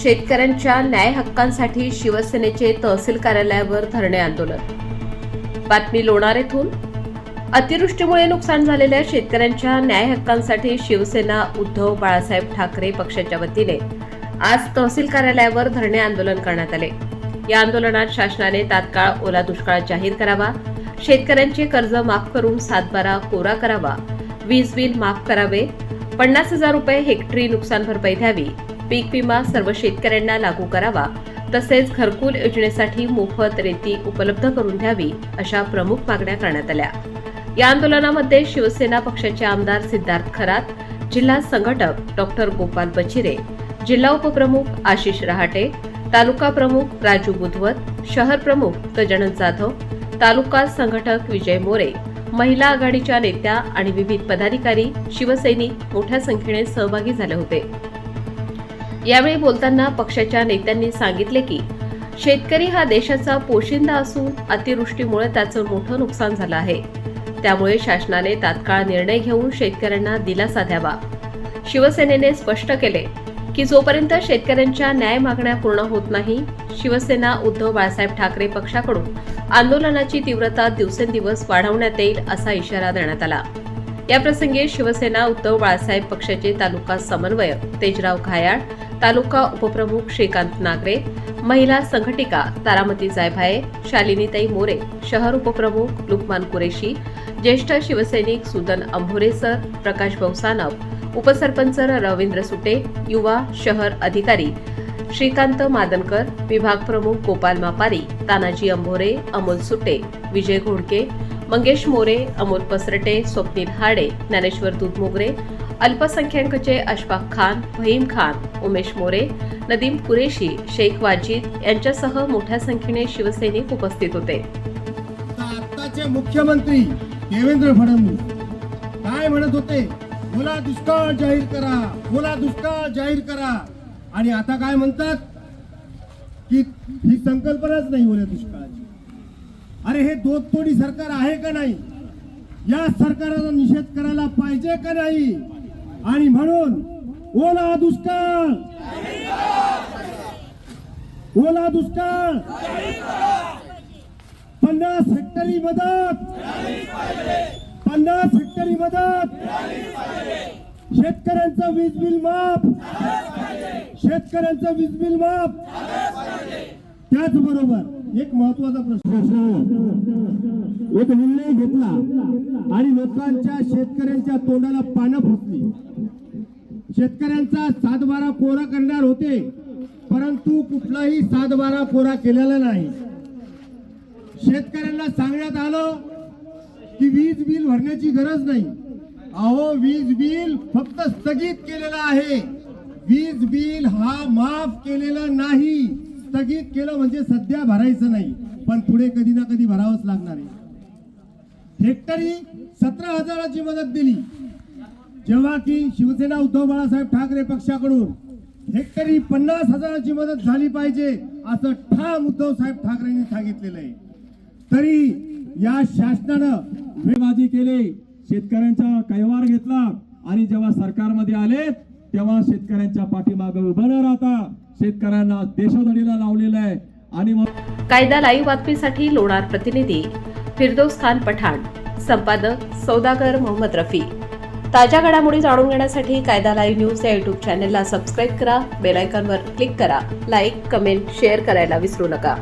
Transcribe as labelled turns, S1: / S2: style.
S1: शेतकऱ्यांच्या न्याय हक्कांसाठी शिवसेनेचे तहसील कार्यालयावर धरणे आंदोलन. बातमी लोणार येथून अतिवृष्टीमुळे नुकसान झालेल्या शेतकऱ्यांच्या न्याय हक्कांसाठी शिवसेना उद्धव बाळासाहेब ठाकरे पक्षाच्या वतीने आज तहसील कार्यालयावर धरणे आंदोलन करण्यात आले. या आंदोलनात शासनाने तात्काळ ओला दुष्काळ जाहीर करावा शेतकऱ्यांचे कर्ज माफ करून सातबारा कोरा करावा वीज बिल माफ करावे पन्नास हजार रुपये हेक्टरी नुकसान भरपाई द्यावी. पीक विमा सर्व शेतकऱ्यांना लागू करावा. तसेच घरकुल योजनेसाठी मोफत रेती उपलब्ध करून द्यावी अशा प्रमुख मागण्या करण्यात आल्या. या आंदोलनामध्ये शिवसेना पक्षाचे आमदार सिद्धार्थ खरात जिल्हा संघटक डॉक्टर गोपाल बचिरे जिल्हा उपप्रमुख आशिष रहाटे तालुका प्रमुख राजू बुधवत शहर प्रमुख गजानन जाधव तालुका संघटक विजय मोरे महिला आघाडीच्या नेत्या आणि विविध पदाधिकारी शिवसैनिक मोठ्या संख्येने सहभागी झाले होते. यावेळी बोलताना पक्षाच्या नेत्यांनी सांगितले की शेतकरी हा देशाचा पोशिंदा असून अतिवृष्टीमुळे त्याचं मोठं नुकसान झालं आहे. त्यामुळे शासनाने तात्काळ निर्णय घेऊन शेतकऱ्यांना दिलासा द्यावा. शिवसेनेने स्पष्ट केले की जोपर्यंत शेतकऱ्यांच्या न्याय मागण्या पूर्ण होत नाही शिवसेना उद्धव बाळासाहेब ठाकरे पक्षाकडून आंदोलनाची तीव्रता दिवसेंदिवस वाढवण्यात येईल असा इशारा देण्यात आला. याप्रसंगी शिवसेना उद्धव बाळासाहेब पक्षाचे तालुका समन्वयक तेजराव घायाळ तालुका उपप्रमुख श्रीकांत नागरे महिला संघटिका तारामती जायभाये शालिनीताई मोरे शहर उपप्रमुख लुकमान कुरेशी ज्येष्ठ शिवसैनिक सुदन अंभोरे सर प्रकाश भाऊसानव उपसरपंच रवींद्र सुटे युवा शहर अधिकारी श्रीकांत मादनकर विभाग प्रमुख गोपाल मापारी तानाजी अंभोरे अमोल सुटे विजय घोडके मंगेश मोरे अमोल पसरटे स्वप्नील हाडे ज्ञानेश्वर दुधमोगरे अल्पसंख्याकचे अशफाक खान फहीम खान उमेश मोरे नदीम कुरेशी शेख वाजिद यांच्यासह मोठ्या संख्येने शिवसैनिक उपस्थित होते.
S2: आताचे मुख्यमंत्री देवेंद्र फडणवीस. काय म्हणत होते? ओला दुष्काळ जाहीर करा. ओला दुष्काळ जाहीर करा. आणि आता काय म्हणतात की ही संकल्पनाच नाही ओल्या दुष्काळाची. अरे हे दोतोडी सरकार आहे का नाही? या सरकाराचा निषेध करायला पाहिजे का नाही? आणि म्हणून ओला दुष्काळ! ओला दुष्काळ! पन्नास हेक्टरी मदत! पन्नास हेक्टरी मदत! शेतकऱ्यांचं वीज बिल माफ. शेतकऱ्यांचं वीज बिल माफ. त्याचबरोबर एक महत्त्वाचा प्रश्न. एक निर्णय घेतला आणि लोकांच्या शेतकऱ्यांच्या तोंडाला पानं फुटली. शेतकऱ्यांचा सातबारा कोरा करणार होते परंतु कुठलाही सातबारा कोरा केलेला नाही. शेतकऱ्यांना सांगण्यात आलं की वीज बिल भरण्याची गरज नाही. अहो वीज बिल फक्त स्थगित केलेलं आहे. वीज बिल हा माफ केलेला नाही. स्थगित केलं म्हणजे सध्या भरायचं नाही. पण पुढे कधी ना कधी भरावंच लागणार आहे. हेक्टरी सतरा हजाराची मदत दिली. जेव्हा की शिवसेना उद्धव बाळासाहेब ठाकरे पक्षाकडून हेक्टरी पन्नास हजाराची मदत झाली पाहिजे असं ठाम उद्धव साहेब ठाकरेंनी सांगितलेलं आहे. तरी या शासनानं
S3: वेबाजी केली. शेतकऱ्यांचा कैवार घेतला आणि जेव्हा सरकारमध्ये आले तेव्हा शेतकऱ्यांच्या पाठीमागे उभं न राहता शेतकऱ्यांना देशोधडीला लावलेलं आहे. आणि मग
S1: कायदा लाईव्ह बातमीसाठी लोणार प्रतिनिधी फिरदोस खान पठाण संपादक सौदागर मोहम्मद रफी. ताज्या घडामोडी जाणून घेण्यासाठी कायदा लाईव्ह न्यूज या युट्यूब चॅनेलला सबस्क्राईब करा बेलायकॉनवर क्लिक करा लाईक कमेंट शेअर करायला विसरू नका.